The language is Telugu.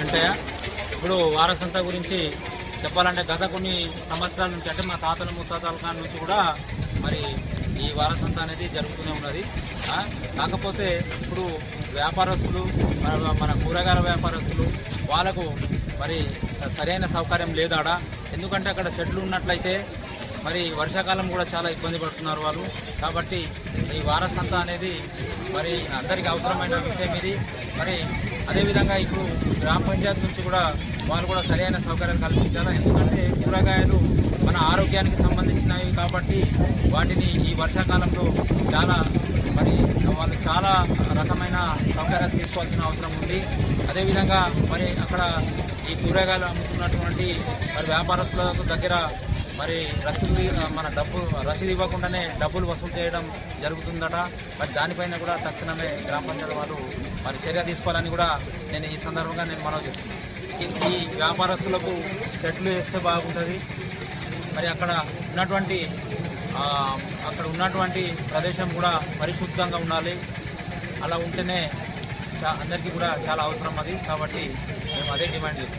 వెంటయ్య ఇప్పుడు వారసంత గురించి చెప్పాలంటే గత కొన్ని సంవత్సరాల నుంచి అంటే మా తాతల ముత్తాతల కాడ నుంచి కూడా మరి ఈ వారసంత అనేది జరుగుతూనే ఉన్నది. కాకపోతే ఇప్పుడు వ్యాపారస్తులు మన మన కూరగాయల వ్యాపారస్తులు వాళ్ళకు మరి సరైన సౌకర్యం లేదాడ? ఎందుకంటే అక్కడ షెడ్లు ఉన్నట్లయితే మరి వర్షాకాలం కూడా చాలా ఇబ్బంది పడుతున్నారు వాళ్ళు. కాబట్టి ఈ వారసంత అనేది మరి అందరికీ అవసరమైన విషయం ఇది. మరి అదేవిధంగా ఇప్పుడు గ్రామ పంచాయతీ నుంచి కూడా వాళ్ళు కూడా సరైన సౌకర్యాలు కల్పించాలి? ఎందుకంటే కూరగాయలు మన ఆరోగ్యానికి సంబంధించినవి కాబట్టి వాటిని ఈ వర్షాకాలంలో చాలా మరి వాళ్ళు చాలా రకమైన సౌకర్యాలు తీసుకోవాల్సిన అవసరం ఉంది. అదేవిధంగా మరి అక్కడ ఈ కూరగాయలు అమ్ముతున్నటువంటి మరి వ్యాపారస్తుల దగ్గర మరి రసీదు మన డబ్బు రసీదు ఇవ్వకుండానే డబ్బులు వసూలు చేయడం జరుగుతుందట. మరి దానిపైన కూడా తక్షణమే గ్రామ పంచాయతీ వాళ్ళు మరి చర్య తీసుకోవాలని కూడా నేను ఈ సందర్భంగా నేను మనవి చేస్తున్నాను. ఈ- వ్యాపారస్తులకు సెట్లు వేస్తే బాగుంటుంది. మరి అక్కడ ఉన్నటువంటి అక్కడ ఉన్నటువంటి ప్రదేశం కూడా పరిశుద్ధంగా ఉండాలి. అలా ఉంటేనే అందరికీ కూడా చాలా అవసరం అది. కాబట్టి మేము అదే డిమాండ్ చేస్తాం